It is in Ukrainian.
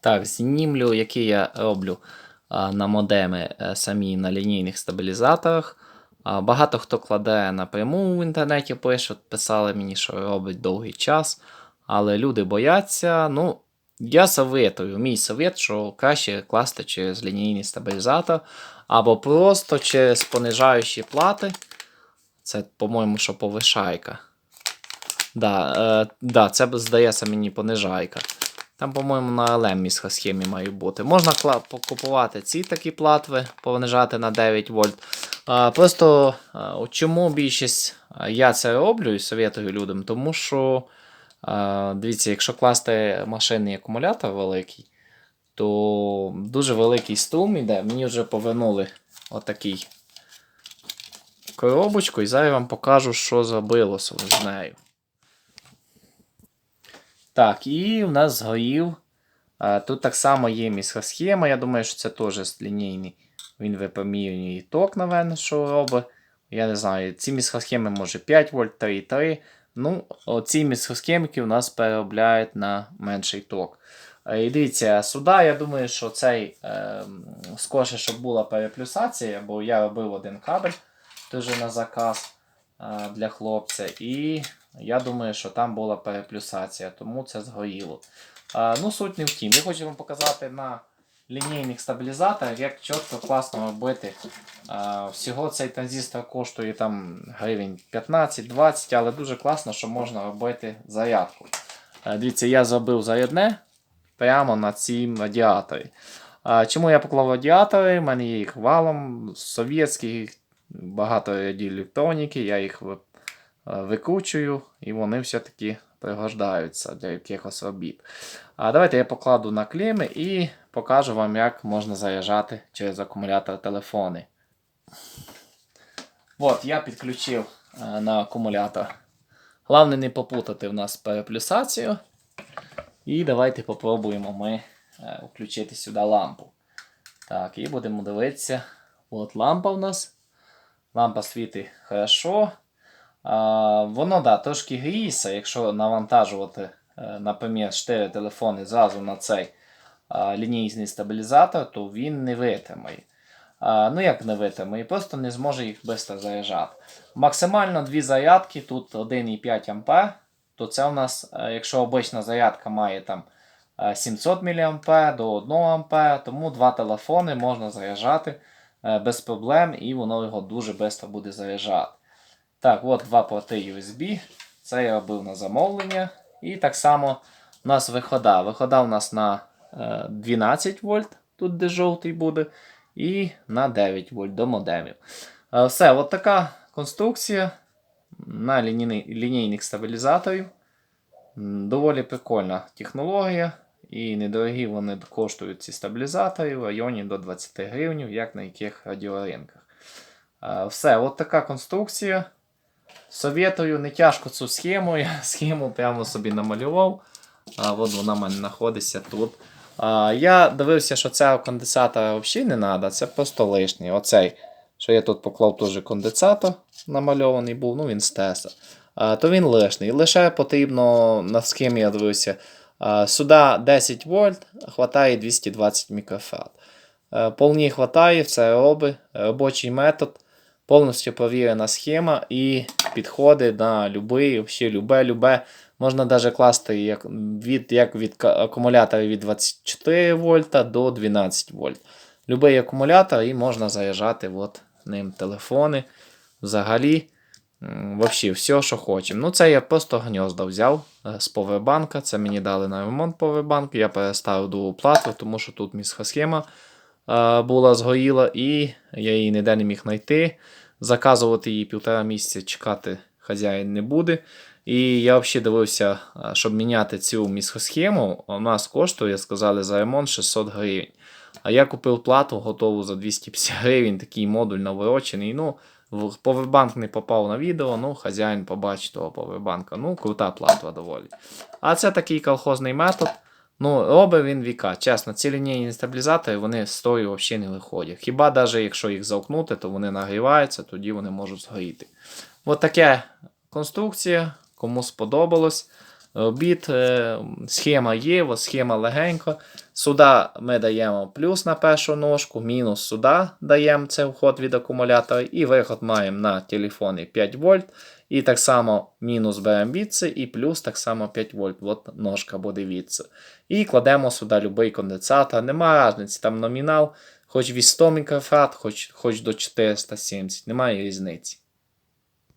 Так, знімлю, які я роблю на модеми е, самі на лінійних стабілізаторах. Багато хто кладе напряму в інтернеті, пише, писали мені, що робить довгий час. Але люди бояться. Ну, я советую, мій совет, що краще класти через лінійний стабілізатор, або просто через понижаючі плати. Це, по-моєму, що повишайка. Да, е, да, це здається мені понижайка. Там, по-моєму, на LM місхосхемі мають бути. Можна покупувати ці такі платви, понижати на 9 вольт. Просто чому більшість я це роблю і советую людям, тому що дивіться, якщо класти машинний акумулятор великий, то дуже великий струм іде. Мені вже повернули отакий коробочку, і зараз я вам покажу, що зробилося з нею. Так, і в нас згорів. Тут так само є місхосхема. Я думаю, що це теж лінійний. Він випромінює ток, напевно, що робить. Я не знаю, ці місхосхеми може 5 вольт, 3,3. Ну, оці місхосхемки у нас переробляють на менший ток. Е, І дивіться, сюди, я думаю, що цей е, скорше, щоб була переплюсація, бо я робив один кабель теж на заказ е, для хлопця. І я думаю, що там була переплюсація, тому це згоріло. А, ну, суть не в тім. Я хочу вам показати на лінійних стабілізаторах, як чітко класно робити. А, всього цей транзистор коштує там гривень 15-20, але дуже класно, що можна робити зарядку. А, дивіться, я зробив зарядне прямо на цій радіаторі. А, чому я поклав радіатори? У мене є їх валом, совєтські, багато радіо електроніки, я їх викручую, і вони все-таки пригождаються для якихось робіт. А давайте я покладу на клеми і покажу вам, як можна заряджати через акумулятор телефони. От, я підключив е, на акумулятор. Головне не попутати в нас переплюсацію. І давайте попробуємо ми е, включити сюди лампу. Так, і будемо дивитися. От лампа в нас. Лампа світить хорошо. Воно да, трошки гріється, якщо навантажувати, е, наприклад, 4 телефони зразу на цей лінійний стабілізатор, то він не витримає. Ну як не витримає, просто не зможе їх швидко заряджати. Максимально дві зарядки, тут 1,5 А, то це у нас, е, якщо обична зарядка має там е, 700 мА до 1 А, тому два телефони можна заряджати е, без проблем, і воно його дуже швидко буде заряджати. Так, от два порти USB. Це я робив на замовлення. І так само у нас вихода. Вихода у нас на е, 12 вольт, тут де жовтий буде, і на 9 вольт до модемів. Е, все, от така конструкція на лінійних стабілізаторів. Доволі прикольна технологія. І недорогі вони коштують ці стабілізатори в районі до 20 гривень, як на яких радіоринках. Е, Все, от така конструкція. Советую, не тяжко цю схему. Я схему прямо собі намалював. А, от вона в мене знаходиться тут. А, я дивився, що цього конденсатора взагалі не треба, це просто лишній. Оцей, що я тут поклав теж конденсатор намальований був, ну він з теста. А, то він лишній. Лише потрібно на схемі я дивився. Сюди 10 вольт, хватає 220 мікрофарад. Е, Повні хватає, це робить. Робочий метод. Повністю провірена схема і підходить на любий, взагалі любе, любе. Можна навіть класти як від, як від акумулятора від 24 вольта до 12 вольт. Любий акумулятор і можна заряджати от ним телефони. Взагалі, вообще, все, що хочемо. Ну, це я просто гнізда взяв е, з повербанка. Це мені дали на ремонт повербанк. Я переставив другу плату, тому що тут місхосхема е, була згоріла, і я її ніде не міг знайти. Заказувати її півтора місяця чекати хазяїн не буде. І я взагалі дивився, щоб міняти цю місхосхему, у нас коштує, сказали, за ремонт 600 гривень. А я купив плату готову за 250 гривень, такий модуль наворочений. Ну, повербанк не попав на відео, ну, хазяїн побачить того повербанка. Ну, крута платва доволі. А це такий колхозний метод. Ну, робить він віка. Чесно, ці лінійні стабілізатори вони з тою взагалі не виходять. Хіба навіть якщо їх заукнути, то вони нагріваються, тоді вони можуть згоріти. От таке конструкція. Кому сподобалось. Робіт, е, схема є, схема легенька. Сюди ми даємо плюс на першу ножку, мінус сюди даємо це вход від акумулятора, і виход маємо на телефоні 5 вольт. І так само мінус беремо відси, і плюс так само 5 вольт. От ножка буде відси. І кладемо сюди будь-який конденсатор. Немає різниці, там номінал, хоч від 100 мікрофарад, хоч, хоч до 470, немає різниці.